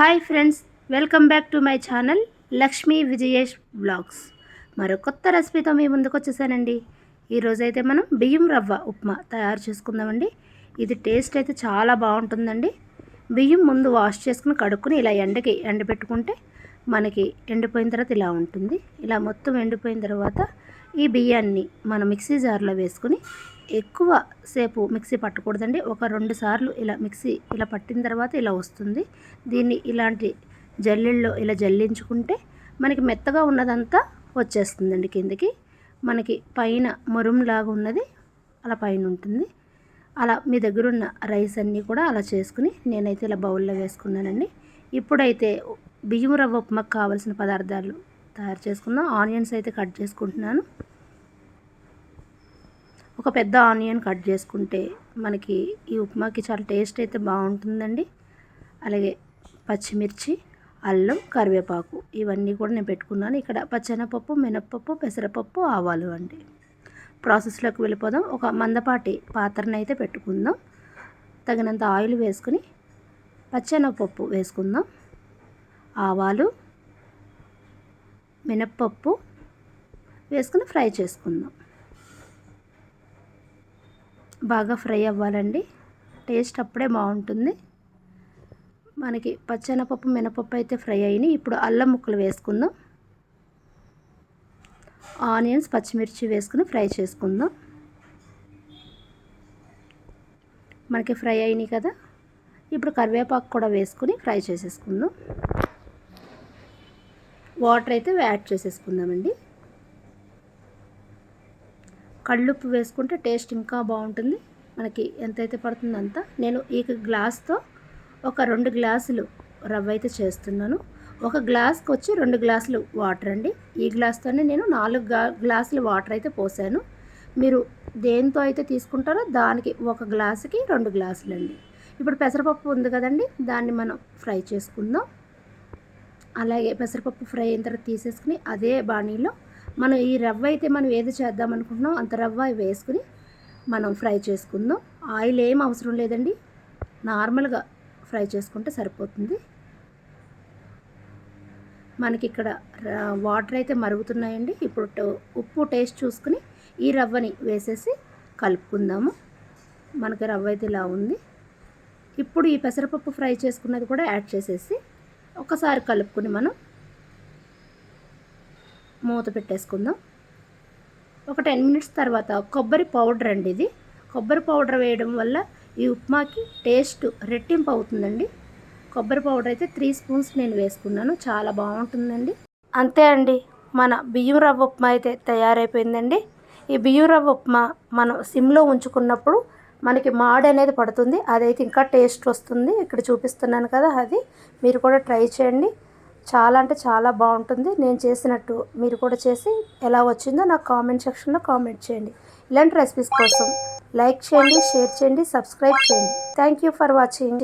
Hi friends welcome back to my channel Lakshmi Vijayesh vlogs. మరో కొత్త రెసిపీతో మీ ముందుకు వచ్చేసానండి. ఈరోజైతే మనం బియ్యం రవ్వ ఉప్మా తయారు చేసుకుందామండి. ఇది టేస్ట్ అయితే చాలా బాగుంటుందండి. బియ్యం ముందు వాష్ చేసుకుని కడుక్కుని ఇలా ఎండకి ఎండబెట్టుకుంటే మనకి ఎండిపోయిన తర్వాత ఇలా ఉంటుంది. ఇలా మొత్తం ఎండిపోయిన తర్వాత ఈ బియ్యాన్ని మనం మిక్సీ జార్లో వేసుకుని ఎక్కువ సేపు మిక్సీ పట్టకూడదండి. ఒక రెండు సార్లు ఇలా మిక్సీ ఇలా పట్టిన తర్వాత ఇలా వస్తుంది. దీన్ని ఇలాంటి జల్లెల్లో ఇలా జల్లించుకుంటే మనకి మెత్తగా ఉన్నదంతా వచ్చేస్తుందండి కిందకి. మనకి పైన మురుంలాగా ఉన్నది అలా పైన ఉంటుంది. అలా మీ దగ్గర ఉన్న రైస్ అన్నీ కూడా అలా చేసుకుని నేనైతే ఇలా బౌల్లో వేసుకున్నానండి. ఇప్పుడైతే బియ్యం రవ్వ ఉప్మాకు కావాల్సిన పదార్థాలు తయారు చేసుకుందాం. ఆనియన్స్ అయితే కట్ చేసుకుంటున్నాను. ఒక పెద్ద ఆనియన్ కట్ చేసుకుంటే మనకి ఈ ఉప్మాకి చాలా టేస్ట్ అయితే బాగుంటుందండి. అలాగే పచ్చిమిర్చి అల్లం కరివేపాకు ఇవన్నీ కూడా నేను పెట్టుకున్నాను. ఇక్కడ పచ్చెనపప్పు మినప్పప్పు పెసరపప్పు ఆవాలు అండి. ప్రాసెస్లోకి వెళ్ళిపోదాం. ఒక మందపాటి పాత్రను అయితే పెట్టుకుందాం. తగినంత ఆయిల్ వేసుకుని పచ్చెనపప్పు వేసుకుందాం. ఆవాలు మినప్పప్పు వేసుకుని ఫ్రై చేసుకుందాం. బాగా ఫ్రై అవ్వాలండి. టేస్ట్ అప్పుడే బాగుంటుంది. మనకి పచ్చెనపప్పు మినపప్పు అయితే ఫ్రై అయినాయి. ఇప్పుడు అల్లం ముక్కలు వేసుకుందాం. ఆనియన్స్ పచ్చిమిర్చి వేసుకుని ఫ్రై చేసుకుందాం. మనకి ఫ్రై అయినాయి కదా. ఇప్పుడు కరివేపాకు కూడా వేసుకుని ఫ్రై చేసేసుకుందాం. వాటర్ అయితే యాడ్ చేసేసుకుందామండి. కళ్ళుప్పు వేసుకుంటే టేస్ట్ ఇంకా బాగుంటుంది. మనకి ఎంతైతే పడుతుందో అంత. నేను ఈ గ్లాస్తో ఒక రెండు గ్లాసులు రవ్వ అయితే చేస్తున్నాను. ఒక గ్లాస్కి వచ్చి రెండు గ్లాసులు వాటర్ అండి. ఈ గ్లాస్తోనే నేను నాలుగు గ్లాసులు వాటర్ అయితే పోసాను. మీరు దేంతో అయితే తీసుకుంటారో దానికి ఒక గ్లాసుకి రెండు గ్లాసులు అండి ఇప్పుడు పెసరపప్పు ఉంది కదండి దాన్ని మనం ఫ్రై చేసుకుందాం. అలాగే పెసరపప్పు ఫ్రై అయిన తర్వాత తీసేసుకుని అదే బాణీలో మనం ఈ రవ్వ అయితే మనం ఏది చేద్దాం అనుకుంటున్నాం అంత రవ్వ వేసుకుని మనం ఫ్రై చేసుకుందాం. ఆయిల్ ఏం అవసరం లేదండి. నార్మల్గా ఫ్రై చేసుకుంటే సరిపోతుంది. మనకి ఇక్కడ వాటర్ అయితే మరుగుతున్నాయండి. ఇప్పుడు ఉప్పు టేస్ట్ చూసుకుని ఈ రవ్వని వేసేసి కలుపుకుందాము. మనకి రవ్వ అయితే ఇలా ఉంది. ఇప్పుడు ఈ పెసరపప్పు ఫ్రై చేసుకున్నది కూడా యాడ్ చేసేసి ఒకసారి కలుపుకుని మనం మూత పెట్టేసుకుందాం. ఒక టెన్ మినిట్స్ తర్వాత కొబ్బరి పౌడర్ అండి ఇది. కొబ్బరి పౌడర్ వేయడం వల్ల ఈ ఉప్మాకి టేస్ట్ రెట్టింపు అవుతుందండి. కొబ్బరి పౌడర్ అయితే త్రీ స్పూన్స్ నేను వేసుకున్నాను. చాలా బాగుంటుందండి. అంతే అండి. మన బియ్యం రవ్వ ఉప్మా అయితే తయారైపోయిందండి. ఈ బియ్యం రవ్వ ఉప్మా మనం సిమ్లో ఉంచుకున్నప్పుడు మనకి మాడ్ అనేది పడుతుంది. అదైతే ఇంకా టేస్ట్ వస్తుంది. ఇక్కడ చూపిస్తున్నాను కదా అది. మీరు కూడా ట్రై చేయండి. చాలా అంటే చాలా బాగుంటుంది. నేను చేసినట్టు మీరు కూడా చేసి ఎలా వచ్చిందో నాకు కామెంట్ సెక్షన్లో కామెంట్ చేయండి. ఇలాంటి రెసిపీస్ కోసం లైక్ చేయండి షేర్ చేయండి సబ్స్క్రైబ్ చేయండి. Thank you for watching